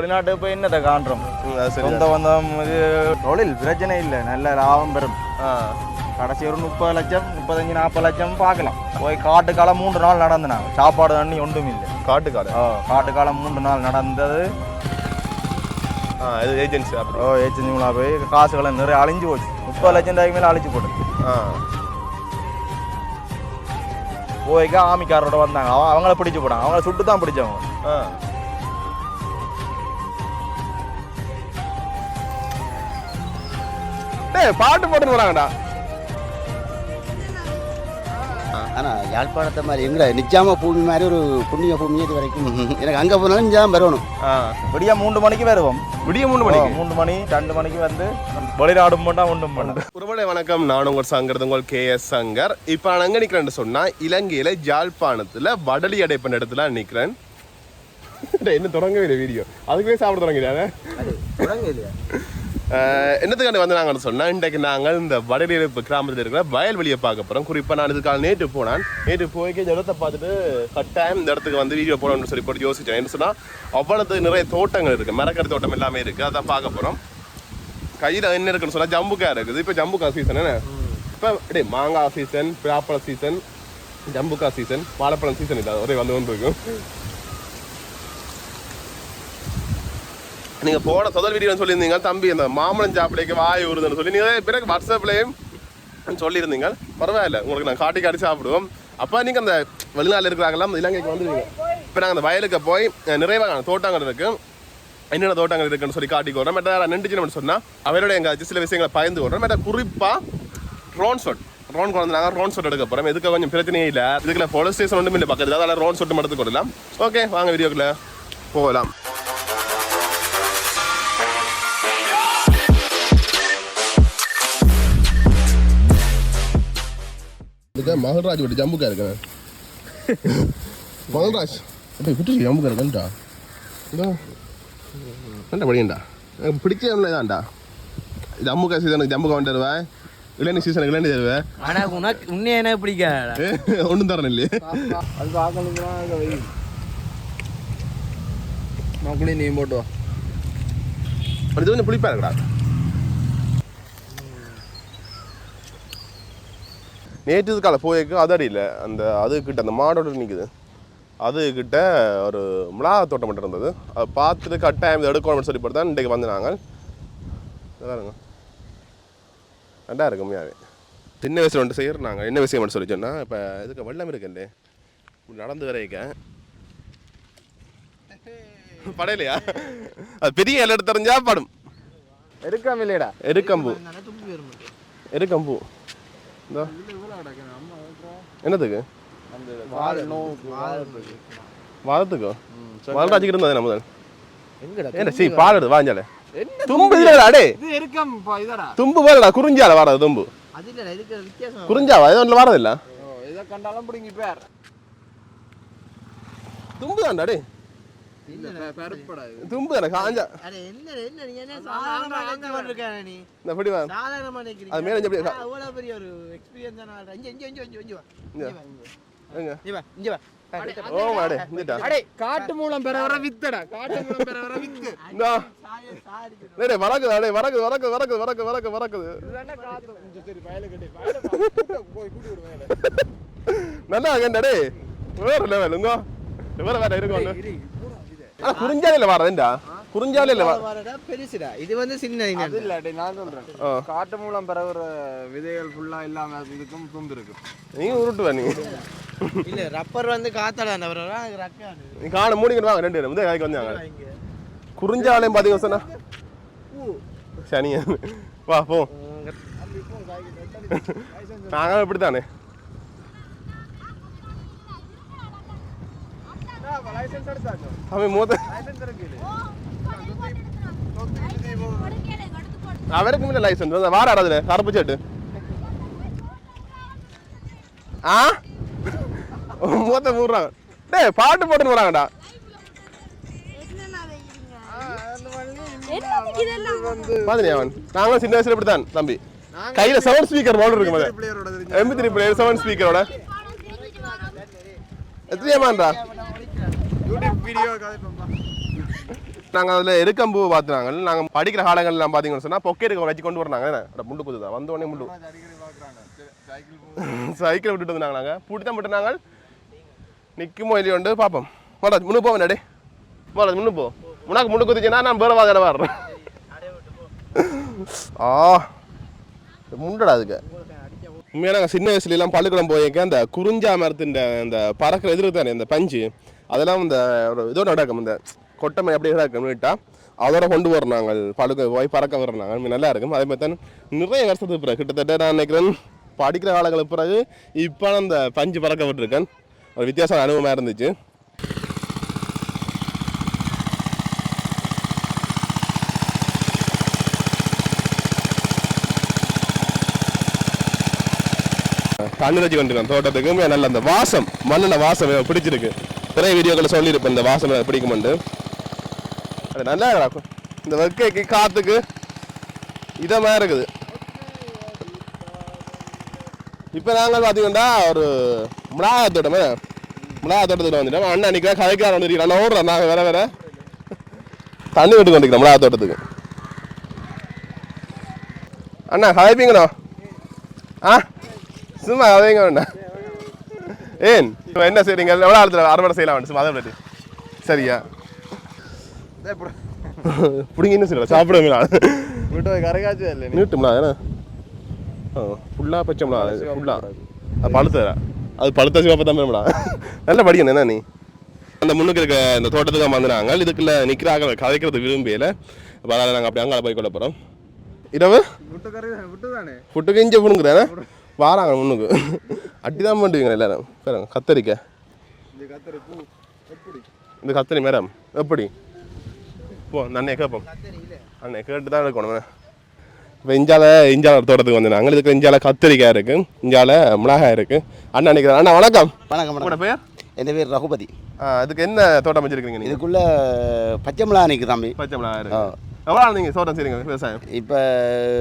வெளிநாட்டு போய் என்னத்தை காண்றோம்? சொந்த பந்தம் இது தொழில் பிரச்சனை இல்லை. நல்ல லாபம் பெறும். கடைசி ஒரு முப்பது லட்சம் முப்பத்தஞ்சு நாற்பது லட்சம் பார்க்கலாம். போய் காட்டு காலம் மூன்று நாள் நடந்துனாங்க சாப்பாடு தண்ணி ஒன்றும் இல்லை. காட்டு காலம் மூன்று நாள் நடந்தது. இது ஏஜென்சி ஓ ஏச்சஞ்சுங்களா போய் காசுகளை நிறைய அழிஞ்சு போச்சு. முப்பது லட்சம் ரூபாய்க்கு மேலே அழிச்சு போட்டு போய்க்கா ஆமிக்காரோட வந்தாங்க. அவன் அவங்கள பிடிச்சு போட்டாங்க. அவங்கள சுட்டு தான் பிடிச்சவங்க டேய் பாட்டு போட்டு வராங்கடா ஆனால் யாழ்ப்பாணத்தை மாதிரி எங்கட? நிஜாம பூமி மாதிரி ஒரு புண்ணிய பூமி இது வரைக்கும். எனக்கு அங்கே போனாலும் நிஜாம வரணும் விடிய மூன்று மணிக்கு வருவோம். விடிய மூணு மணிக்கு? மூன்று மணி ரெண்டு மணிக்கு வந்து வெளிநாடும் போட்டா ஒன்றும் பண்ண உறவுகளே வணக்கம். நான் உங்கள் சங்கர் உங்கள் கே எஸ் சங்கர். இப்போ நான் எங்கே நிற்கிறேன்னு சொன்னால் இலங்கையில் ஜாழ்ப்பாணத்தில் வடலி அடைப்பண்ட இடத்துல நிற்கிறேன் இன்னும் தொடங்கவே இல்லை வீடியோ. அதுக்குள்ளே சாப்பிட தொடங்கிடானே என்னத்துக்காண்டி வந்து நாங்கள் சொன்னால் இன்றைக்கு நாங்கள் இந்த வடலிருப்பு கிராமத்தில் இருக்கிற வயல்வெளியை பார்க்க போகிறோம் குறிப்பாக நான் இதுக்காக நேற்று போனான். நேற்று போய்க்கு இந்த இடத்த பார்த்துட்டு கட்டாயம் இந்த இடத்துக்கு வந்து வீடியோ போடணும்னு சொல்லி போட்டு யோசித்தேன் என்ன சொன்னால் அவ்வளவு நிறைய தோட்டங்கள் இருக்குது மரக்கறி தோட்டம் எல்லாமே இருக்குது அதான் பார்க்க போகிறோம் கையில் என்ன இருக்குன்னு சொன்னால் ஜம்புக்காய் இருக்குது. இப்போ ஜம்புக்கா சீசன் என்ன? இப்போ டே மாங்காய் சீசன் பிளாப்பழ சீசன் ஜம்புக்கா சீசன் வாழைப்பழம் சீசன் இல்லை ஒரே வந்து கொண்டு இருக்கும் நீங்கள் போன முதல் வீடியோன்னு சொல்லியிருந்தீங்க. தம்பி அந்த மாம்பழம் சாப்பிடைக்கு வாய் ஊறுதுன்னு சொல்லி நீங்கள் பிறகு வாட்ஸ்அப்லேயும் சொல்லியிருந்தீங்க. பரவாயில்ல உங்களுக்கு நான் காட்டி காட்டி சாப்பிடுவோம். அப்போ நீங்கள் அந்த வெளிநாட்டில் இருக்கிறாங்களாம் இலங்கைக்கு வந்துடுவீங்க இப்போ நாங்கள் அந்த வயலுக்கு போய் நிறைவாக நிறைவான தோட்டங்கள் இருக்குது என்னென்ன தோட்டங்கள் இருக்குன்னு சொல்லி காட்டி போடுறோம் மெட்ட நின்றுச்சுன்னு சொன்னால் அவரோட எங்கள் சில விஷயங்களை பயந்து போடுறோம் மெட்ட குறிப்பாக ட்ரோன் ஷாட் ட்ரோன் கொண்டு நாங்கள் ரோன் ஷாட் எடுக்க போகிறோம் இதுக்கு கொஞ்சம் பிரச்சனையே இல்லை. இதுக்குள்ள போலீஸ் ஸ்டேஷன் ஒன்றும் இல்லை பக்கத்தில். அதனால் ரோன் ஷாட் மட்டும் கொடுக்கலாம். ஓகே வாங்க வீடியோக்குள்ளே போகலாம். இதுக்கு மகன்ராஜ் விட்டு ஜம்புக்கா இருக்கேன் மகன்ராஜ் அப்படி விட்டு ஜம்புக்கா இருக்கேன்டா. என்ன படிக்கண்டா எனக்கு பிடிச்ச இதான்டா. ஜம்முக்கா சீசனுக்கு ஜம்முக்கா வந்து தருவேன் இளநீ சீசனுக்கு இளநீ தருவேன் ஆனா உனக்கு உன்னை எனக்கு பிடிக்காதடா? ஒன்றும் தரணும் இல்லையே. அது பார்க்கணும்னா வை மக்களையும் நீ போட்டு வா. இது கொஞ்சம் புளிப்பா இருக்கடா. நேற்று காலை போயிருக்கு அது அடியில் அந்த அது கிட்ட அந்த மாடோட நிற்குது அது கிட்ட ஒரு மிளகா தோட்டம் மட்டும் இருந்தது. அதை பார்த்துட்டு கட்டாயம் இதை எடுக்கணும்னு சொல்லி தான் இன்றைக்கு வந்து நாங்கள் இதாருங்க ரெண்டா இருக்கு உண்மையாவே. சின்ன வயசில் வந்துட்டு செய்யறோம் நாங்கள் என்ன விஷயம் மட்டும் சொல்லி சொன்னால் இப்போ இதுக்கு வெள்ளம் இருக்குல்லே நடந்து வரைக்க படையிலையா? அது பெரிய இலை எடுத்து தெரிஞ்சா படும். இருக்காம இல்லையடா. எருக்கம்பூ எருக்கம்பூ இந்தா. என்னத்துக்கு? வாதத்துக்கோ வாதராஜுக்கு இருந்தது முதல்? எங்கடா ஏன்டா சீ பால் எடுத்து வாஞ்சாலே தும்பு இல்லடா அடே தும்பு பாருடா குறிஞ்சால வாரது தும்பு. குறிஞ்சாவா இது ஒன்றில் வாரது இல்ல இதை கண்டாலும் பிடிங்கி பேர். தும்பு தான்டா டே. இல்ல பெருப்படா இது தும்பு தானே காஞ்சா அட என்ன என்ன நீ என்ன சாதாரணமா அங்க வந்திருக்கானே நீ இந்த படி வா அது மேல இங்க அப்படியே அவ்வளவு பெரிய ஒரு எக்ஸ்பீரியன்ஸ் ஆன இங்க இங்க இங்க இங்க இங்க வா இங்க. எங்க இங்க வா இங்க வா ஓ மாடே இந்தடா அடே காட்டு மூலம் பெற வர வித்தடா காட்டு மூலம் பெற வர வித்து இந்தா சாரி சாரி டேய் டேய் வரக்குது அடே வரக்குது வரக்குது வரக்குது வரக்குது வரக்குது வரக்குது இதுதான்டா காத்து கொஞ்சம் சரி வயல கட்டி வயல போய் கூட்டி விடு வயல நல்லா டேய் வேற லெவல் உங்க வேற வேற இருக்கும் ஆனா குறிஞ்சாலையில வாரதுண்டா குறிஞ்சாலையில வரடா பெருசுடா இது வந்து சின்ன அது இனம் இல்ல டேய் நான் சொல்றேன். காட்டு மூலம் பெறவுற விதைகள் ஃபுல்லா இல்லாம இதுக்கும் தும்பு இருக்கு நீங்க உருட்டுவா நீங்க இல்ல ரப்பர் வந்து காத்தாடா வரா ரக்கானு நீ காண மூடிக்கிட்டு வாங்க ரெண்டு பேரும் காய்க்கு வந்தாங்க குறிஞ்சாலையும் பாத்தீங்க சொன்னா சனியா வா போ நாங்க இப்படித்தானே அவருக்கு முன்ன லைசன்ஸ் வந்து வார அதுல கருப்பு சேட்டு ஆ மூத்த மூடுறாங்க டேய் பாட்டு போட்டுன்னு வராங்கடா அவன் நாங்களும் சின்ன வயசுல இப்படித்தான் தம்பி கையில சவுண்ட் ஸ்பீக்கர் போல இருக்கு மகன் பிளேயரோட எம்பி த்ரீ பிளேயர் சவுண்ட் ஸ்பீக்கரோட வீடியோ கதை நாங்கள் அதில் எருக்கம்பூ பார்த்துனாங்க நாங்கள் படிக்கிற காலங்கள்லாம் பார்த்தீங்கன்னு சொன்னால் பொக்கெட்டுக்கு வச்சு கொண்டு என்ன? அட முண்டு குதுதான் வந்த உடனே முண்டு சைக்கிள் விட்டுட்டு வந்தாங்க நாங்கள் பிடித்தான் விட்டு நாங்கள் நிற்குமோ இல்லையோ உண்டு பார்ப்போம் மோராஜ் முன்னு போவேன் டே மோராஜ் முன்னு போ. உனக்கு முன்னு குதிச்சுன்னா நான் வேற வாங்க வர்றேன். ஆ. முண்டடா அதுக்கு. உண்மையாக நாங்கள் சின்ன வயசுல எல்லாம் பள்ளிக்கூடம் போயிருக்க அந்த குறிஞ்சா மரத்தின் அந்த பறக்கிற எதிர்க்கு தானே இந்த பஞ்சு. அதெல்லாம் இந்த ஒரு இதோட நடக்கும். இந்த கொட்டமை அப்படியே நடக்கும். அதோட கொண்டு வரோம் நாங்கள் பழுக்க போய் பறக்க வரோம் நாங்கள் நல்லா இருக்கும். அதே மாதிரி தான் நிறைய வருஷத்துக்கு பிறகு கிட்டத்தட்ட நான் நினைக்கிறேன் படிக்கிற காலங்களுக்கு பிறகு இப்போ அந்த பஞ்சு பறக்க விட்டுருக்கேன் ஒரு வித்தியாசமான அனுபவமாக இருந்துச்சு. கண்ணு வச்சு கொண்டிருக்கேன். தோட்டத்துக்கு. நல்ல அந்த வாசம் மண்ணில் வாசம் பிடிச்சிருக்கு. நிறைய வீடியோக்களை சொல்லியிருப்பேன். இந்த வாசனை பிடிக்கும் பிடிக்குமெண்டு. அது நல்லா இருக்கும் இந்த வெக்கைக்கு காற்றுக்கு இதமாக இருக்குது. இப்போ நாங்கள் பார்த்தீங்கன்னா ஒரு மிளகா தோட்டமே. மிளகா தோட்டத்தில் வந்துட்டோம். அண்ணன் அன்றைக்கி கதைக்கார வந்துருக்கோம் அண்ணா ஓடுறோம் நாங்கள் வேற வேற. தண்ணி விட்டு கொண்டிருக்கிறோம் மிளகா தோட்டத்துக்கு. அண்ணா கதைப்பீங்கண்ணா ஆ? சும்மா அதைங்க வேண்டாம். ஏன்? இப்போ என்ன செய்றீங்க? எவ்வளோ ஆழத்தில் அறுவடை செய்யலாம் சும்மா அதை சரியா? பிடிங்க என்ன செய்யலாம் சாப்பிடுவீங்களா வீட்டு கரைக்காச்சு இல்லை நீட்டுங்களா ஏன்னா ஃபுல்லாக பச்சைங்களா ஃபுல்லாக அது பழுத்த அது பழுத்த சிவப்பா தான் வேணும்டா நல்லா படிக்கணும் என்ன நீ? அந்த முன்னுக்கு இருக்க இந்த தோட்டத்துக்கு வந்துனாங்க. இதுக்குள்ள நிற்கிறாங்க கதைக்கிறது விரும்பியல அதனால் நாங்கள் அப்படி அங்கே போய் கொள்ள போகிறோம் இரவு? புட்டுக்கு இஞ்சி புணுங்குறேன் வாராங்க முன்னுக்கு. அட்டி தான் பண்ணுவீங்க எல்லாரும். பாருங்க கத்தரிக்காய் இந்த கத்திரி பூ எப்படி இந்த கத்தரி மேடம் எப்படி? போ இந்த அண்ணையை கேட்போம். அண்ணே கேட்டு தான் இருக்கணும். இப்போ இஞ்சால இஞ்சால தோட்டத்துக்கு வந்து நாங்கள் இதுக்கு இஞ்சால கத்திரிக்காய் இருக்கு. இஞ்சால மிளகாய் இருக்கு. அண்ணா நினைக்கிறேன் அண்ணா வணக்கம். வணக்கம் உங்களோட பேர்? என் பேர் ரகுபதி. ஆ, அதுக்கு என்ன தோட்டம் வச்சிருக்கீங்க இதுக்குள்ள பச்சை மிளகா நிற்கு தம்பி. பச்சை மிளகாய் ஆ. இருக்கு எவ்வளோ நீங்கள் தோட்டம் செய்றீங்க விவசாயம்? இப்போ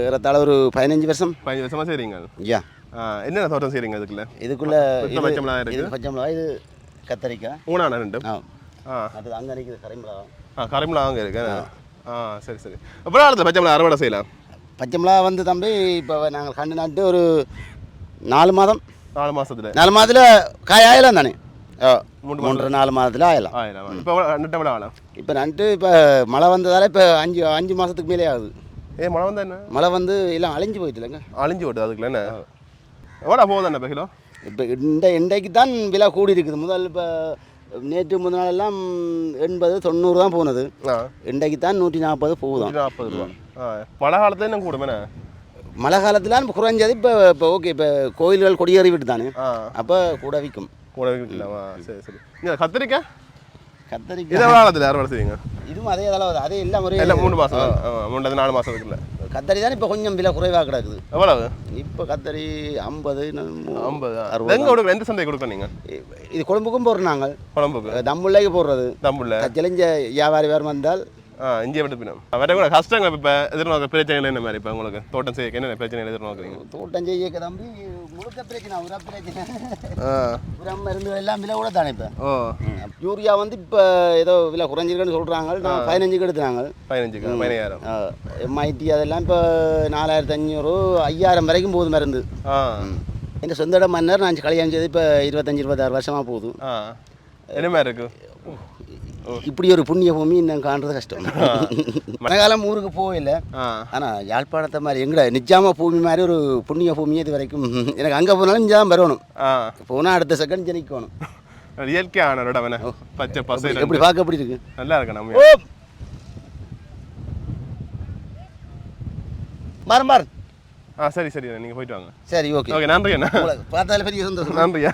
ஏறத்தாழ ஒரு பதினஞ்சு வருஷம். பதினஞ்சு வருஷமாக செய்றீங்க. ஐயா ஆ, என்னென்ன தோட்டம் செய்றீங்க இதுக்குள்ள? இதுக்குள்ள பச்சை இது- பச்சை மிளகாய் இருக்கு. இது பச்சை மிளகா இது கத்தரிக்காய். மூணாண்ணா ரெண்டு. அது அங்கே நிற்குது கரைமிளகா ஆ கரிமிளகா அங்கே இருக்கு. ஆ சரி சரி. எவ்வளோ நாள் பச்சை மிளகா அறுவடை செய்யலாம். பச்சை மிளகா வந்து தம்பி இப்போ நாங்கள் கண்டு நட்டு ஒரு நாலு மாதம். நாலு மாசத்துல. நாலு மாதத்தில் காய் ஆயலாம் தானே? மூன்று நாலு மாதத்தில் ஆயலாம். இப்போ நட்ட விட ஆகலாம்? இப்போ நட்டு இப்போ மழை வந்ததால இப்போ அஞ்சு அஞ்சு மாதத்துக்கு மேலே ஆகுது. ஏ மழை வந்தா என்ன? மழை வந்து எல்லாம் அழிஞ்சு போயிட்டு இல்லைங்க அழிஞ்சு விட்டுது அதுக்குள்ள என்ன? எவ்வளோ போகுது என்ன கிலோ? இப்போ இந்த இன்றைக்கு தான் விலை கூடி இருக்குது முதல் இப்போ நேற்று முதல் நாள் எல்லாம் எண்பது தொண்ணூறு தான் போனது. இன்றைக்கு தான் நூற்றி நாற்பது நூற்றி நாற்பது ரூபா மழை காலத்துல இன்னும் கூடும் என்ன? மழை காலத்தில் இப்போ குறைஞ்சது. இப்போ இப்போ ஓகே இப்போ கோயில்கள் கொடியேறி விட்டு தானே அப்போ கூட விற்கும். கூட இருக்கலாமா சரி சரி. இங்கே கத்திரிக்காய் இதை காலத்தில் அறுவடை செய்யுங்க இதுவும் அதே அளவு அதே எல்லாம் ஒரே இல்லை மூணு மாதம் மூணு நாலு மாதத்துக்குள்ள கத்தரி தான் இப்போ கொஞ்சம் விலை குறைவாக கிடக்குது. எவ்வளவு? இப்போ கத்தரி ஐம்பது ஐம்பது அறுபது. எங்கே கொடுக்க எந்த சந்தை கொடுக்க நீங்கள் இது குழம்புக்கும் போடுறோம் நாங்கள் குழம்புக்கு. தம்புள்ளைக்கு போடுறது. தம்புள்ள. தெளிஞ்ச வியாபாரி வேறு வந்தால் ஆ இஞ்சி விட்டு பின்னம்? வேற கூட கஷ்டங்கள் இப்போ. எதிர்நோக்க பிரச்சனைகள் என்ன மாதிரி இப்போ உங்களுக்கு? தோட்டம் செய்ய என்ன பிரச்சனைகள் எதிர்நோக்குறீங்க? தோட்டம் செய்ய தம்பி முழுக்க பிரச்சனை உர பிரச்சனை. உரம் மருந்து எல்லாம் விலை கூட தானே இப்போ? ஓ. யூரியா வந்து இப்போ ஏதோ விலை குறைஞ்சிருக்குன்னு சொல்கிறாங்க நான் பதினஞ்சுக்கு எடுத்துனாங்க. பதினஞ்சுக்கு பதினாயிரம் எம்ஐடி அதெல்லாம் இப்போ நாலாயிரத்தி அஞ்சூறு ஐயாயிரம் வரைக்கும் போகுது மருந்து. எங்கள் சொந்த இடம் மன்னர் நான் கல்யாணம் செய்து இப்போ இருபத்தஞ்சி இருபத்தாறு வருஷமாக போகுது. என்ன மாதிரி இருக்கு? இப்படி ஒரு புண்ணிய பூமி இன்னும் காண்றது கஷ்டம். மழைக்காலம் ஊருக்கு போகல. ஆ. ஆனால் யாழ்ப்பாணத்தை மாதிரி எங்கட நிஜாம பூமி மாதிரி ஒரு புண்ணிய பூமி இது வரைக்கும். எனக்கு அங்கே போனாலும் நிஜாம் வரணும். ஆ. போனால் அடுத்த செகண்ட் ஜனிக்கணும். இயற்கையான இடம் பச்சை பசை எப்படி பார்க்க எப்படி இருக்கு? நல்லா இருக்கு நம்ம. ஓ. மாறும் மாறு. ஆ சரி சரி நீங்க போயிட்டு வாங்க. சரி ஓகே. ஓகே நன்றி அண்ணா பார்த்தாலே பெரிய சந்தோஷம். நன்றியா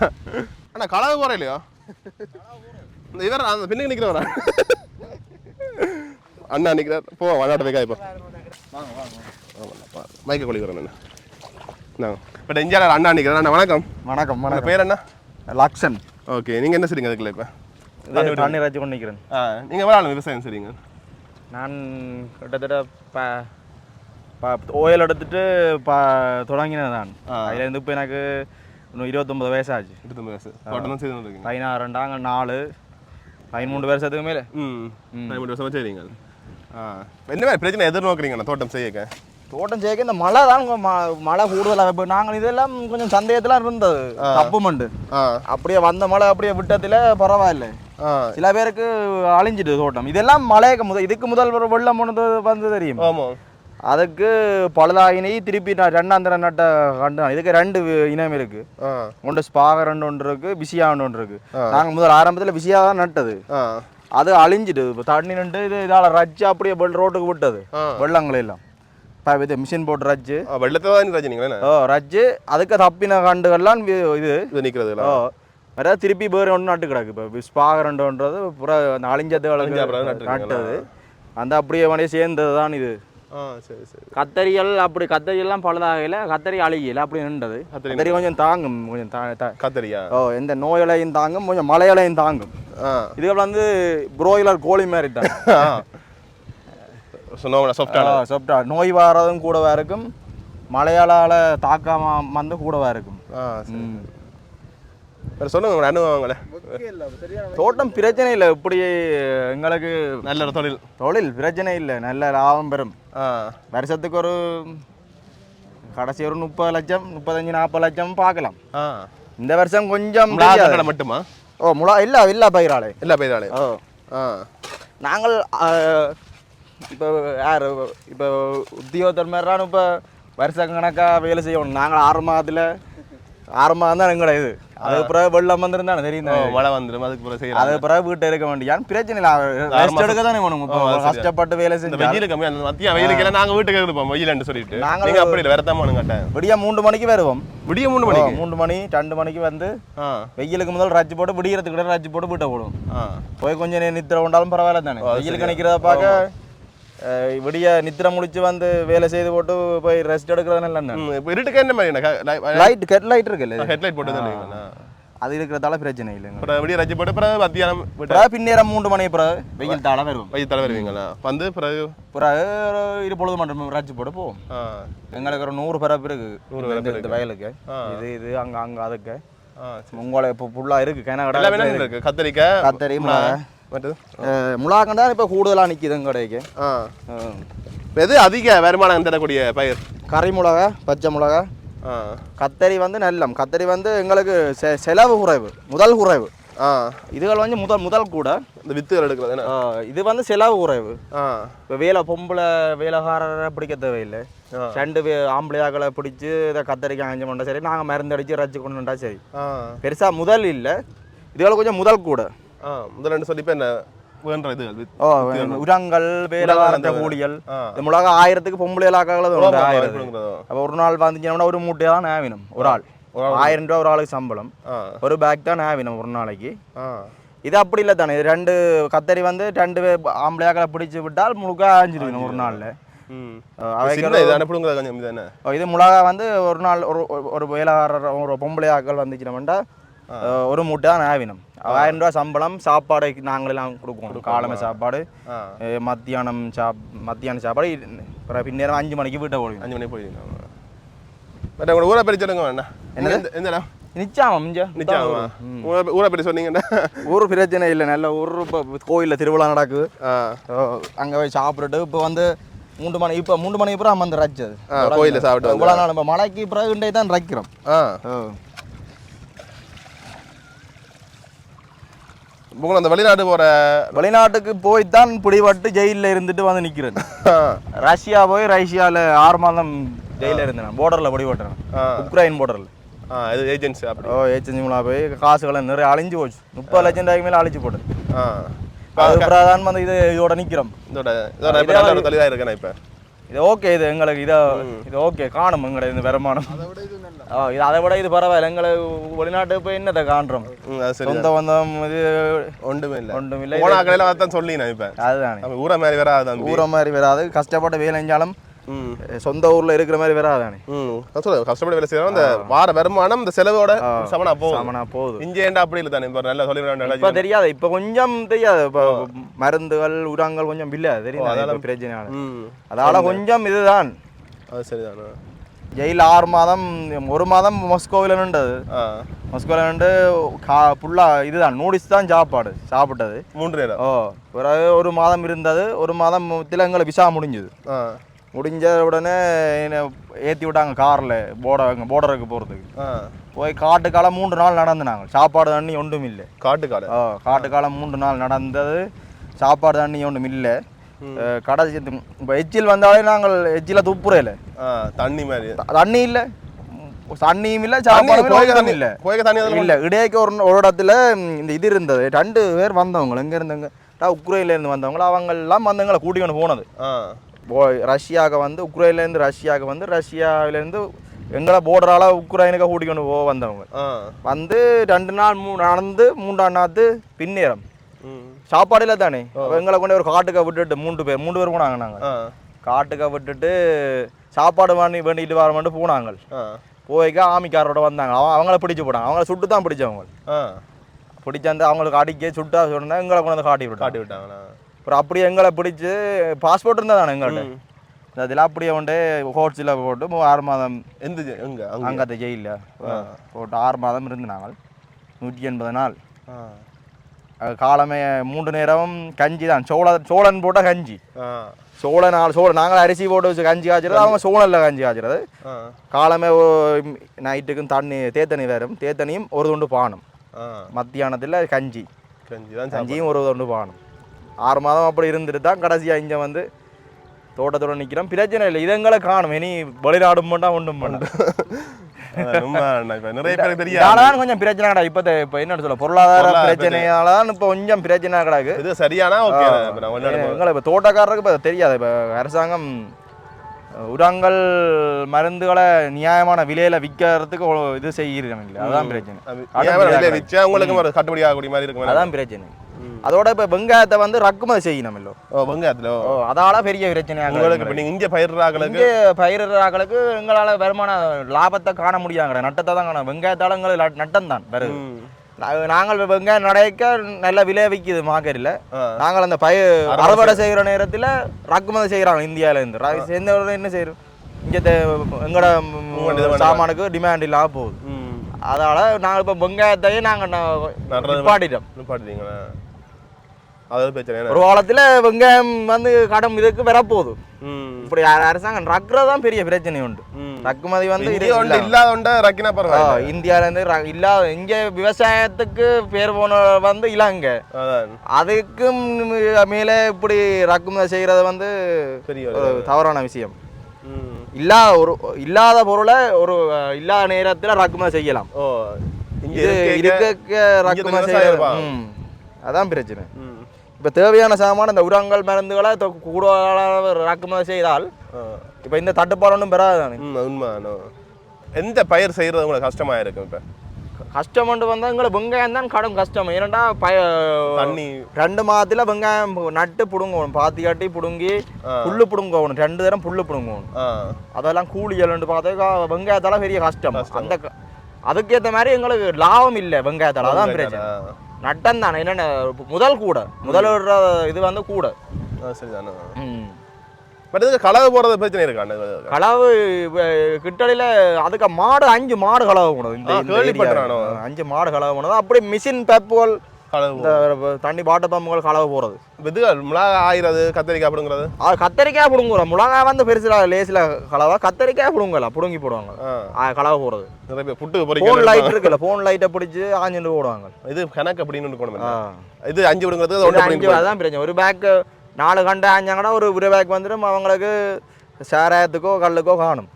அண்ணா கலவை இல்லையா? இந்த இவர் அந்த பின்னுக்கு நிற்கிறவரா அண்ணா நிற்கிறார் போ விளையாட வைக்கா இப்போ மைக்க கொள்ளிக்கிறேன் அண்ணா. நான் இப்போ இந்தியாவில் அண்ணா நிற்கிறேன் அண்ணா வணக்கம். வணக்கம் வணக்கம். பேர் என்ன? லக்ஷன். ஓகே நீங்கள் என்ன சரிங்க அதுக்குள்ள இப்போ? வச்சு கொண்டு நிற்கிறேன் நீங்கள் எவ்வளோ விவசாயம் சரிங்க நான் கிட்டத்தட்ட ப ப ஓயில் எடுத்துட்டு ப தொடங்கினேன் நான் ஆ. அதுலேருந்து இப்போ எனக்கு இன்னும் இருபத்தொம்பது வயசாச்சு இருபத்தொம்பது வயசு. பதினாறு ரெண்டாங்க நாலு. பதிமூன்று வருஷத்துக்கு மேலே. ம். பதிமூணு வருஷமா செய்றீங்க ஆ. என்ன மாதிரி பிரச்சனை எதிர்நோக்குறீங்க தோட்டம் செய்யக்க? தோட்டம் செய்ய இந்த மழை தான் மழை கூடுதலாக இப்போ நாங்கள் இதெல்லாம் கொஞ்சம் சந்தேகத்தில் இருந்தது. தப்பு மண்டு அப்படியே வந்த மழை அப்படியே விட்டத்தில் பரவாயில்ல. சில பேருக்கு அழிஞ்சிட்டு தோட்டம். இதெல்லாம் மழைக்கு முதல் இதுக்கு முதல் வெள்ளம் போனது வந்து தெரியும். ஆமாம். அதுக்கு பழுதாகினி திருப்பி நான் ரெண்டாம் தரம் நட்ட கண்டு இதுக்கு ரெண்டு இனம் இருக்கு. ஒன்று ஸ்பாக ரெண்டு ஒன்று இருக்கு பிசியா ஒன்று இருக்கு. நாங்கள் முதல் ஆரம்பத்தில் பிசியா தான் நட்டது. அது அழிஞ்சிட்டு இப்போ தண்ணி நின்று இது இதால் ரச்சு அப்படியே ரோட்டுக்கு விட்டது. வெள்ளங்கள் எல்லாம். இது மிஷின் போட்டு ஆ, வெள்ளத்தை தான் ரஜினிங்களா ஓ ரச்சு. அதுக்கு தப்பின கண்டுகள்லாம் இது. இது நிற்கிறதுல ஓ. வேற திருப்பி வேறு ஒன்று நட்டு கிடக்கு. இப்போ ஸ்பாக ரெண்டுன்றது புற அந்த அழிஞ்சது? நட்டது. அந்த அப்படியே மணியே சேர்ந்தது தான் இது. சரி சரி. கத்தரிகள் அப்படி கத்தரியெல்லாம் பழுதாகல கத்தரி அழுகியல அப்படி நின்றது. கத்தரி கொஞ்சம் தாங்கும் கொஞ்சம் கத்தரியா? ஓ எந்த நோயலையும் தாங்கும் கொஞ்சம் மலையலையும் தாங்கும். ஆ. இதுக்கு வந்து புரோயிலர் கோழி மாதிரி தான். சொப்டா நோய் வர்றதும் கூடவா இருக்கும் மலையாளால தாக்காம வந்து கூடவா இருக்கும். வேறு சொல்லுங்க உங்களோட அனுபவங்களே தோட்டம் பிரச்சனை இல்லை இப்படி எங்களுக்கு நல்ல ஒரு தொழில். தொழில் பிரச்சனை இல்லை நல்ல லாபம் பெறும். ஆ. வருஷத்துக்கு ஒரு கடைசி ஒரு முப்பது லட்சம் முப்பத்தஞ்சு நாற்பது லட்சம் பார்க்கலாம். ஆ. இந்த வருஷம் கொஞ்சம் மட்டுமா? ஓ முலா இல்ல இல்ல பயிராளே. எல்லா பயிராளே. ஓ. ஆ. நாங்கள் இப்போ யார் இப்போ உத்தியோகத்தர் மாதிரிலாம் இப்போ வருஷ கணக்காக வேலை செய்யணும் நாங்கள் ஆறு மாதத்தில் ஆறு மாதம் தான் எங்களோட இது. அதுக்கு பிறகு வெள்ளம் வந்துருந்தானே தெரியும். மழை வந்துடும் அதுக்கு பிறகு செய்யலாம் அதுக்கு பிறகு வீட்டை இருக்க வேண்டியான் பிரச்சனை இல்லை ரெஸ்ட் எடுக்க தானே வேணும். கஷ்டப்பட்டு வேலை செஞ்சு வெயில் கம்மி அந்த மத்திய வெயிலுக்கு நாங்க வீட்டுக்கு இருப்போம் வெயிலன்னு சொல்லிட்டு. நாங்க- நீங்க அப்படி இல்லை வரத்தாம கேட்டேன் விடிய மூன்று மணிக்கு வருவோம். விடிய மூணு மணிக்கு? மூன்று மணி ரெண்டு மணிக்கு வந்து வெயிலுக்கு முதல் ரச்சு போட்டு விடியறதுக்கு கூட ரச்சு போட்டு வீட்டை போடும். போய் கொஞ்சம் நித்திர கொண்டாலும் பரவாயில்ல தானே. சரியா. நிற்கிறத பார்க்க விடிய நித்திர முடிச்சு வந்து வேலை செய்து போட்டு போய் ரெஸ்ட் எடுக்கிறது நல்ல ம், இப்போ இருட்டுக்கு என்ன மாதிரி லைட் கெட் லைட் இருக்குல்ல ஹெட்லைட் போட்டு தான் இருக்கீங்களா? அது இருக்கிறதால பிரச்சனை இல்லைங்க அப்புறம் விடிய ரஜி போட்டு பிறகு மத்தியானம் விட்டு பிறகு பின்னேரம் மூன்று மணி பிறகு வெயில் தாள வருவோம் வயிற்று தலை வருவீங்களா வந்து பிறகு பிறகு இரு பொழுது மட்டும் ரச்சு போட்டு போவோம் எங்களுக்கு ஒரு நூறு பிறப்பு இருக்கு நூறு இந்த வயலுக்கு. இது இது அங்க அங்க அதுக்கு உங்களை இப்போ ஃபுல்லாக இருக்கு கிணறு இருக்கு கத்தரிக்காய் கத்தரி மிளகா மற்றது முலாக்கம் தான் இப்போ கூடுதலாக நிற்கிது இப்ப எது அதிக வருமானம் தரக்கூடிய பயிர் கறி மிளகா பச்சை மிளகா கத்தரி வந்து நல்லம் கத்தரி வந்து எங்களுக்கு செலவு குறைவு முதல் குறைவு ஆ இதுகள் வந்து முதல் முதல் கூட இந்த வித்துகள் எடுக்கிறது இது வந்து செலவு குறைவு ஆ இப்போ வேலை பொம்பளை வேலைக்காரரை பிடிக்க தேவையில்லை. ரெண்டு ஆம்பளையாக்களை பிடிச்சி இதை கத்தரிக்காய் அஞ்சு பண்ணா சரி நாங்கள் மருந்து அடித்து ரச்சு கொண்டு வந்தா சரி ஆ பெருசாக முதல் இல்லை இதுகளை கொஞ்சம் முதல் கூட முதல் ரெண்டு சொல்லி இப்போ என்ன? வேண்ட இது உரங்கள் ஆ. இந்த மிளகா ஆயிரத்துக்கு பொம்பளை கொடுக்குறதோ. அப்போ ஒரு நாள் வந்துச்சுன்னா ஒரு மூட்டை தான் ஆவினம் ஒரு ஆள். ஆயிரம் ரூபா ஒரு ஆளுக்கு சம்பளம். ஒரு பேக் தான் ஆவினம் ஒரு நாளைக்கு. இது அப்படி இல்லை தானே இது ரெண்டு கத்தரி வந்து ரெண்டு ஆம்பளையாக்களை பிடிச்சி விட்டால் முழுக்க ஆஞ்சிருக்கணும் ஒரு நாளில். இது மிளகா வந்து ஒரு நாள் ஒரு ஒரு- வேலைக்காரர் ஒரு பொம்பளை ஆக்கள் வந்துச்சுனோம்னா ஒரு மூட்டை தான் ஆவினம் ஆயிரம் ரூபா சம்பளம் சாப்பாடு நாங்களெல்லாம் கொடுப்போம் காலமை சாப்பாடு. மத்தியானம் சாப் மத்தியானம் சாப்பாடு பின்னேரம் அஞ்சு மணிக்கு வீட்டை போடுவோம் அஞ்சு மணி போயிருக்கீங்க பட் உங்களோட ஊரை பேர் சொல்லுங்க வேணா என்னது? எந்த- எந்த இடம் நிச்சயம் ஊரை. பேர் சொன்னீங்கன்னா ஊர் பிரச்சனை இல்லை. நல்ல ஊர் இப்போ கோயிலில் திருவிழா நடக்குது ஆ. அங்கே போய் சாப்பிட்டுட்டு இப்போ வந்து மூன்று மணி இப்போ மூன்று மணிக்கு அப்புறம் வந்து ரச்சது கோயில்ல சாப்பிட்டு. இவ்வளோ நாள் நம்ம மலைக்கு பிறகு தான் ரக்கிறோம் ஆ ஓ. உங்களை அந்த வெளிநாடு போற வெளிநாட்டுக்கு போய் தான் பிடிபட்டு ஜெயிலில் இருந்துட்டு வந்து நிற்கிறேன் ஆ, ரஷ்யா போய் ரஷ்யாவில் ஆறு மாதம் ஜெயிலில் இருந்தேன் போர்டரில் பிடிபட்டேன் ஆ. உக்ரைன் போர்டரில் இது ஏஜென்சி அப்படி. ஓ ஏச்சஞ்சிமுலா போய் காசுகளை நிறைய அழிஞ்சு போச்சு. முப்பது லட்சம் ரூபாய்க்கு மேலே அழிச்சு போட்டு அதுக்கப்புறம் தான் வந்து இது இதோட நிற்கிறோம். இதோட இதோட இப்போ நல்ல ஒரு தொழிலாக இருக்கேன் இப்போ? இது ஓகே இது எங்களுக்கு இதை இது ஓகே காணும் எங்களை இந்த வருமானம் இது அதை விட இது பரவாயில்ல. எங்களை வெளிநாட்டுக்கு போய் என்னத்தை காண்றோம்? சொந்த பந்தம் இது ஒன்றுமே இல்லை ஒன்றும் இல்லை போனா கடையில் தான் சொல்லி நான் இப்போ. அதுதானே. ஊரை மாதிரி வராது தம்பி ஊரை மாதிரி வராது. கஷ்டப்பட்ட வேலை செஞ்சாலும் சொந்த ஊர்ல இருக்கிற மாதிரி வராதானே? சொல்லுவேன் கஷ்டப்பட்டு வேலை செய்யறோம் அந்த வார வருமானம் இந்த செலவோட சமனா போகும் சாமனா போகுது. இங்கே ஏன்டா அப்படி இல்லை தானே? இப்போ நல்ல சொல்லி இப்ப நல்லா தெரியாது இப்ப கொஞ்சம் தெரியாது. இப்ப மருந்துகள் உரங்கள் கொஞ்சம் இல்ல தெரியும் இப்ப பிரச்சனை ம். அதால கொஞ்சம் இதுதான். அது சரிதானே? ஜெயிலில் ஆறு மாதம் ஒரு மாதம் மொஸ்கோவில் நின்றது. மொஸ்கோவில் நின்று கா ஃபுல்லாக இதுதான் நூடில்ஸ் தான் சாப்பாடு சாப்பிட்டது. மூன்று நேரம். ஓ ஒரு மாதம் இருந்தது ஒரு மாதம் எங்களை விசா முடிஞ்சுது. முடிஞ்ச உடனே என்னை ஏற்றி விட்டாங்க காரில் போட போர்டருக்கு போகிறதுக்கு ஆ. போய் காட்டுக்காலம் மூன்று நாள் நடந்து நாங்கள் சாப்பாடு தண்ணி ஒன்றும் இல்லை. காட்டுக்காடு ஓ காட்டுக்காலம் மூன்று நாள் நடந்தது. சாப்பாடு தண்ணி ஒன்றும் இல்லை. கடைசி இப்போ எச்சில் வந்தாலே நாங்கள் எச்சில் துப்புறையில் ஆ தண்ணி மாதிரி. தண்ணி இல்லை. தண்ணியும் இல்லை சாப்பாடும் இல்லை, தண்ணி இல்லை. இடையேக்கு ஒரு ஒரு இடத்துல இந்த இது இருந்தது. ரெண்டு பேர் வந்தவங்க எங்கே இருந்தவங்க உக்ரைன்ல இருந்து வந்தவங்க அவங்க எல்லாம் வந்தவங்களை கூட்டிக்கொண்டு போனது. ஆ. ரஷ்யாவுக்கு வந்து உக்ரைன்லேருந்து ரஷ்யாவுக்கு வந்து ரஷ்யாவிலேருந்து எங்களை போர்டரால் உக்ரைனுக்கு கூட்டிக்கொண்டு போக வந்தவங்க. வந்து ரெண்டு நாள் மூ நடந்து மூன்றாம் நாத்து பின்னேரம். ம். சாப்பாடு இல்லை தானே? எங்களை கொண்டு ஒரு காட்டுக்க விட்டுட்டு மூன்று பேர் மூன்று பேர் போனாங்க நாங்கள் காட்டுக்க விட்டுட்டு சாப்பாடு வாங்கி வேண்டிட்டு வரமாட்டு போனாங்க. ஆ. போய்க்க ஆமிக்காரோட வந்தாங்க. அவன் அவங்கள பிடிச்சு போட்டாங்க அவங்கள சுட்டு தான் பிடிச்சவங்க. பிடிச்சாந்து அவங்களுக்கு அடிக்க சுட்டா சொன்னா எங்களை கொண்டு வந்து காட்டி விட்டாங்க. காட்டி விட்டாங்களா? அப்புறம் அப்படியே எங்களை பிடிச்சு பாஸ்போர்ட் இருந்தால் தானே எங்கள்கிட்ட இதில் அப்படியே வந்து ஹோட்ஸில் போட்டு ஆறு மாதம் எந்த எங்க அங்க அங்கத்த ஜெயிலில் போட்டு ஆறு மாதம் இருந்து நாங்கள். நூற்றி எண்பது நாள். காலமே மூன்று நேரமும் கஞ்சி தான். சோழ சோழன் போட்ட கஞ்சி. ஆ. சோழன் ஆள் சோழ நாங்கள் அரிசி போட்டு வச்சு கஞ்சி காய்ச்சறது அவங்க சோழனில் கஞ்சி காய்ச்சறது. காலமே நைட்டுக்கும் தண்ணி தேத்தண்ணி வரும். தேத்தண்ணியும் ஒரு துண்டு பானம். மத்தியானத்தில் கஞ்சி. கஞ்சி தான் கஞ்சியும் ஒரு துண்டு பானம். ஆறு மாதம் அப்படி இருந்துட்டு தான் கடைசியாக இங்கே வந்து தோட்டத்தோட நிற்கிறோம் பிரச்சனை இல்லை. இதங்களை காணும். இனி வெளிநாடும் பண்ணா ஒன்றும் பண்ண. அதான் உண்மை அண்ணா. இப்ப நிறைய பேருக்கு தெரியாது. இதனாலதான் கொஞ்சம் பிரச்சனை கிடையாது இப்போ இப்போ என்ன சொல்ல பொருளாதார பிரச்சனையால தான் இப்போ கொஞ்சம் பிரச்சனை கிடக்கு. இது சரியானா. எங்களை இப்போ தோட்டக்காரருக்கு இப்போ தெரியாது. இப்போ அரசாங்கம் உரங்கள் மருந்துகளை நியாயமான விலையில விற்கிறதுக்கு இது இல்லையா அதான் பிரச்சனை. உங்களுக்கு கட்டுப்படி ஆகக்கூடிய மாதிரி இருக்கும். அதான் பிரச்சனை. அதோட இப்போ வெங்காயத்தை வந்து ரக்குமதி செய்யணும் இல்லோ. ஓ வெங்காயத்துல ஓ. அதால பெரிய பிரச்சனையாக உங்களுக்கு இப்ப நீங்க இங்க பயிர்றாங்களுக்கு இங்கே பயிரிடுறாக்களுக்கு எங்களால் வருமான லாபத்தை காண முடியாங்க நட்டத்தை தான் காண வெங்காயத்தால எங்களுக்கு நட்டம் தான் வருது நாங்கள் வெங்காயம் நடைக்க நல்ல விலை விற்கிது மார்க்கெட்டில். நாங்கள் அந்த பய அறுவடை செய்கிற நேரத்தில் ரக்குமதி செய்கிறாங்க இந்தியாவிலேருந்து. சேர்ந்த என்ன செய்கிறோம் இங்கே எங்களோட சாமானுக்கு டிமாண்ட் இல்லாமல் போகுது. அதனால் நாங்கள் இப்போ வெங்காயத்தையும் நாங்கள் நிப்பாட்டிட்டோம். நிப்பாட்டுறீங்களா அது ஒரு பிரச்சனை ஒரு காலத்தில் வெங்காயம் வந்து கடன் இதுக்கு வரப்போகுது. இப்படி அரசாங்கம் ரக்குறது தான் பெரிய பிரச்சனை உண்டு. ரக்குமதி வந்து. இல்லாத ரக்கினா பரவாயில்ல இந்தியால இருந்து இல்லாத இங்க விவசாயத்துக்கு பேர் போன வந்து இலங்கை அதுக்கும் மேலே இப்படி ரக்குமதி செய்யறது வந்து பெரிய ஒரு தவறான விஷயம். இல்லாத ஒரு இல்லாத பொருளை ஒரு இல்லாத நேரத்துல ரக்குமதி செய்யலாம் ஓ இங்க இது இருக்க ரக்குமதி விவசாயம் செய்யறது பா. ம். அதான் பிரச்சனை. இப்ப தேவையான சாமான இந்த உரங்கள் மருந்துகளை தொ- கூடுதலான ரக்குமதி செய்தால். இப்ப இந்த தட்டுப்பாடு ஒன்றும் பெறாது தானே உண்மை. எந்த பயிர் செய்யறது உங்களுக்கு கஷ்டமா இருக்கும் இப்ப? கஷ்டம் கொண்டு வந்தா எங்களை வெங்காயம் தான் கடும் கஷ்டம். ஏனண்டா பய தண்ணி. ரெண்டு மாதத்துல வெங்காயம் நட்டு புடுங்கணும். பாத்தி காட்டி புடுங்கி புல்லு புடுங்கணும். ரெண்டு தரம் புல்லு புடுங்கணும். அதெல்லாம் கூலிகள்னு பார்த்தா வெங்காயத்தால பெரிய கஷ்டம். அந்த அதுக்கேத்த மாதிரி எங்களுக்கு லாபம் இல்லை வெங்காயத்தால அதான் பிரச்சனை. நட்டம் தானே என்னென்ன முதல் கூட. முதல் இது வந்து கூட. சரிதானே. பட் இதுக்கு கலவை போறது பிரச்சனை இருக்கா? களவு கிட்டடியில் அதுக்கு மாடு அஞ்சு மாடு களவு போனது. இந்த. அஞ்சு மாடு களவு போனது. அப்படி மிஷின் இந்த தண்ணி பாட்டு பம்புகள் களவு போகிறது இது மிளகா ஆயிரது கத்திரிக்காய் அப்படிங்கிறது அது கத்தரிக்காய் பிடுங்குறோம். மிளகாய் வந்து பெருசுல லேசில் கலவா. கத்தரிக்காய் பிடுங்கலாம் பிடுங்கி போடுவாங்க. கலவை போடுறது. நிறைய புட்டு ஃபோன் லைட் இருக்குல்ல ஃபோன் லைட்டை பிடிச்சி ஆஞ்சுட்டு போடுவாங்க. இது கணக்கு அப்படின்னு ஆ. இது அஞ்சு ஒன்று அஞ்சு அதான் பிரச்சனை. ஒரு பேக் நாலு கண்டு ஆஞ்சாங்கன்னா ஒரு ஒரு பேக் வந்துடும் அவங்களுக்கு சாராயத்துக்கோ கல்லுக்கோ காணும்.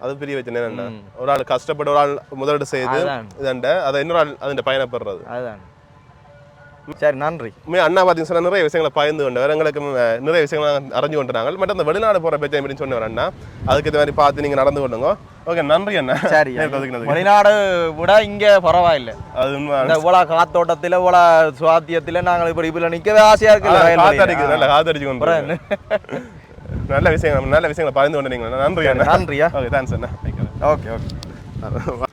அது பெரிய பிரச்சனை என்னன்னா ஒரு ஆள் கஷ்டப்பட்டு ஒரு ஆள் முதலீடு செய்து அதான். இதண்ட அதை இன்னொரு ஆள் அதில் பயணப்படுறது. அதுதான் சரி நன்றி. உண்மையா அண்ணா பார்த்தீங்கன்னா நிறைய விஷயங்களை பயந்து கொண்டவர் எங்களுக்கு அஹ், நிறைய விஷயங்களை நாங்க அறிஞ்சு கொண்டுறாங்க. மட்டும் அந்த வெளிநாடு போகிற பிரச்சனை அப்படின்னு சொன்னவர் அண்ணா. அதுக்கு இந்த மாதிரி பார்த்து நீங்கள் நடந்து கொள்ளுங்க. ஓகே நன்றி அண்ணா. சரி. வெளிநாடு விட இங்கே பரவாயில்லை. அது இவ்வளோ காத்தோட்டத்தில் இவ்வளோ சுவாத்தியத்தில் நாங்கள் இப்போ இப்போ நிற்கவே ஆசையாக அதான் வயல்வெளியில. காத்தடிக்குது நல்ல காத்தடிச்சு கொண்டு. நல்ல விஷயம் நல்ல விஷயங்களை பகிர்ந்து கொண்டீங்களா? நன்றி அண்ணா. நன்றியா? ஓகே தேங்க்ஸ் அண்ணா. ஓகே ஓகே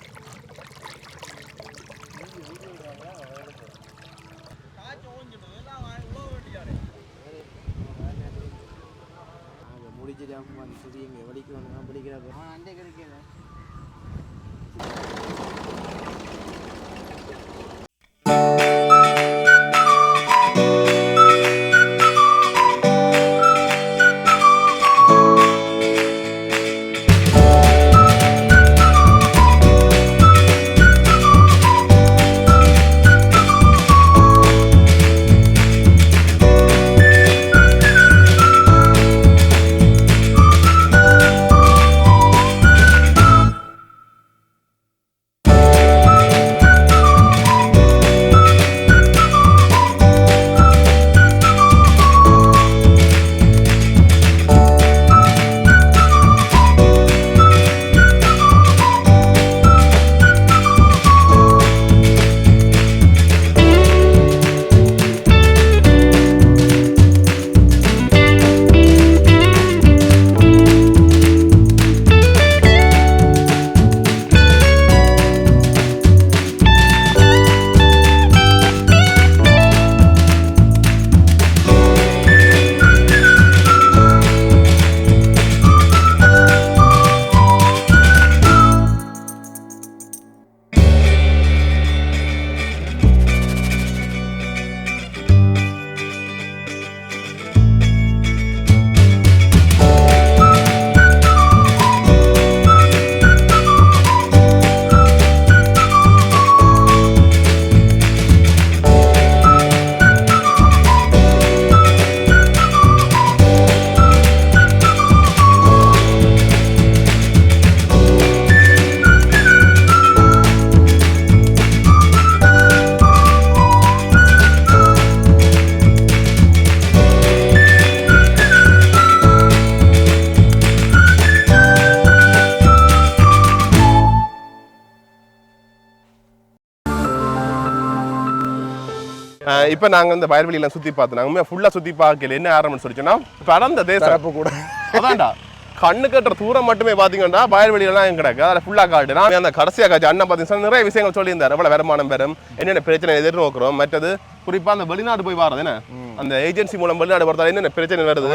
பிடிக்கிறப்ப அண்டே கிடைக்கல இப்ப நாங்க இந்த வயல்வெளியெல்லாம் சுத்தி பார்த்தோம் நாங்க ஃபுல்லா சுத்தி பார்க்கல. என்ன ஆரம்பம் சொல்லி சொன்னா பரந்த தேசம். கூட. அதான்டா. கண்ணு கட்டுற தூரம் மட்டுமே பாத்தீங்கன்னா வயல்வெளியெல்லாம் எங்க கிடக்கு. அதில் ஃபுல்லா காட்டு நான் அந்த கடைசியா காட்சி அண்ணன் பார்த்தீங்கன்னா நிறைய விஷயங்கள் சொல்லியிருந்தார். எவ்வளவு வருமானம் பெறும் என்னென்ன பிரச்சனை எதிர்நோக்குறோம் மற்றது குறிப்பா அந்த வெளிநாடு போய் வர்றது என்ன? அந்த ஏஜென்சி மூலம் வெளிநாடு வரதால என்னென்ன பிரச்சனை வருது?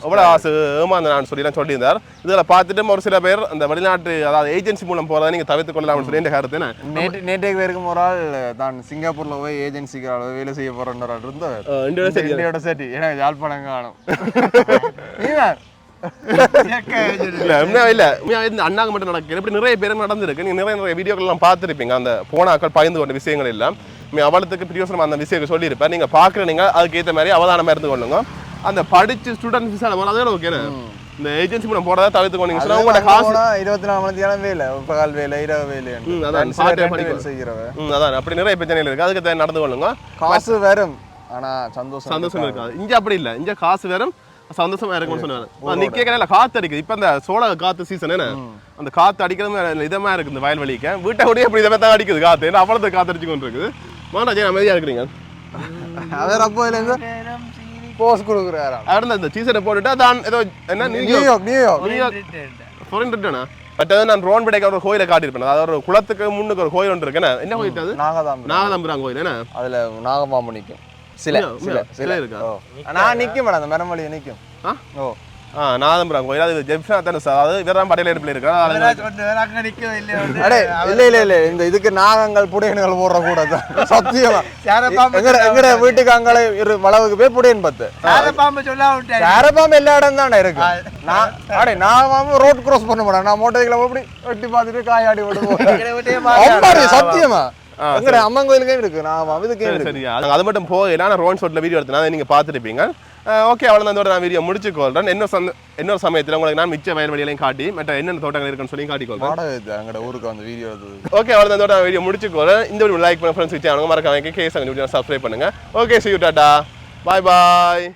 எவ்வளவு காசு ஏமாந்த நான் சொல்லி சொல்லியிருந்தார். இதில் பார்த்துட்டு ஒரு சில பேர் அந்த வெளிநாட்டு அதாவது ஏஜென்சி மூலம் போறதை நீங்க தவிர்த்து கொள்ளலாம்னு சொல்லி என் கருத்து என்ன? நேற்று நேற்றைக்கு வரைக்கும் ஒரு ஆள் தான் சிங்கப்பூர்ல போய் ஏஜென்சிக்கு வேலை செய்ய இந்தியாவில சரி இந்தியோட சரி எனக்கு யாழ்ப்பாணம் காணும். இல்ல இல்ல. அண்ணாங்க மட்டும் நடக்குது. இப்படி நிறைய பேர் நடந்திருக்கு. நீங்க நிறைய நிறைய வீடியோக்கள் எல்லாம் பார்த்துருப்பீங்க. அந்த போனாக்கள் பயந்து கொண்ட விஷயங்கள் எல்லாம். அவளுக்கு பிரியோசனம் அந்த விஷயத்தை சொல்லியிருப்பேன் நீங்க பாக்குற நீங்க அதுக்கு ஏத்த மாதிரி அவதானமா இருந்து கொள்ளுங்க. அந்த படிச்சு ஸ்டூடெண்ட் விசா அதே ஓகே இந்த ஏஜென்சி மூலம் போறதை தவிர்த்து கொண்டீங்க சொன்னா உங்களோட காசு இருபத்தி நாலு மணி நேரம் வேலை. பகல் வேலை இரவு வேலை அதான். part time படிக்கணும். செய்கிறவ. ம், அதான். அப்படி நிறைய பிரச்சனைகள் இருக்கு. அதுக்கு நடந்து கொள்ளுங்க. காசு வரும் ஆனா சந்தோஷம் சந்தோஷம் இருக்காது. இங்க அப்படி இல்ல. இங்க காசு வேறும். சந்தோஷமா இருக்கும்னு சொன்னாரு. நிக்க கடையில காத்து அடிக்குது இப்ப இந்த சோள காத்து சீசன் என்ன? அந்த காத்து அடிக்கிறது இதமா இருக்கு இந்த வயல்வெளிக்கு. வீட்டை கூட இப்படி இதமா தான் அடிக்குது காத்து? ஏன்னா அவ்வளவு காத்து அடிச்சு கொண்டு இருக்குது மாண்டாஜி அமைதியா இருக்கிறீங்க. அவர் அப்போ போஸ் கொடுக்குறாராம் அவர் இந்த சீசனை போட்டுட்டு தான் ஏதோ என்ன New York New York New York foreign ரிட்டனா but அது நான் ரோன் பிடைக்க ஒரு கோயிலை காட்டியிருப்பேன். அதாவது ஒரு குளத்துக்கு முன்னுக்கு ஒரு கோயில் ஒன்று இருக்கு என்ன? என்ன கோயில் அது? நாங்க தான் நாகதம்புரான் கோயில் என்ன? அதுல நாகமாம்பு நிக்கும். சில? சில? சில. இருக்கா? நான் நிக்கும் மேடம் அந்த மரம் வழியை நிக்கும். ஆ? ஓ. ஆ நாகதம்புரான் கோயில் அது ஜெப்ஷா தானே சார்? அது இவர் தான் படையில எடுப்பில் அங்க இல்லையா அடே இல்ல இல்ல இல்ல. இந்த இதுக்கு நாகங்கள் புடையன்கள் போடுற கூட தான் சத்தியமா எங்கட எங்கட வீட்டுக்கு அங்கால இரு வளவுக்கு போய் புடையன் பத்து. சாரப்பாம்பு எல்லா இடம் தானே இருக்கு. நான் அடே நான் ரோட் கிராஸ் பண்ண மாட்டேன். நான் மோட்டர் சைக்கிள் அப்படி வெட்டி பார்த்துட்டு காயாடி விடுவோம் சத்தியமா. எங்கட அம்மன் கோயிலுக்கே இருக்கு. நான் இதுக்கே சரி அது- மட்டும் போகல நான் ரோன் ஷோட்டில் வீடியோ எடுத்தேன். அதை நீங்கள் பார்த்துருப்பீங்க. ஓகே அவ்வளோ இதோட நான் வீடியோ முடிச்சுக்கொள்றேன். இன்னொரு சந்த இன்னொரு சமயத்தில் உங்களுக்கு நான் மிச்ச வயல்வெளிகளையும் காட்டி மற்ற என்னென்ன தோட்டங்கள் இருக்குன்னு சொல்லி காட்டிக்கொள்றேன். வாடகை இது அங்கட ஊருக்கு அந்த வீடியோ ஓகே அவ்வளோ இதோட நான் வீடியோ முடிச்சுக்கொள்றேன். இந்த வீடியோ லைக் பண்ண ஃப்ரெண்ட்ஸ் சேனல் மறக்காம கேஸ் வீடியோ சப்ஸ்கிரைப் பண்ணுங்க. Okay see you tata bye bye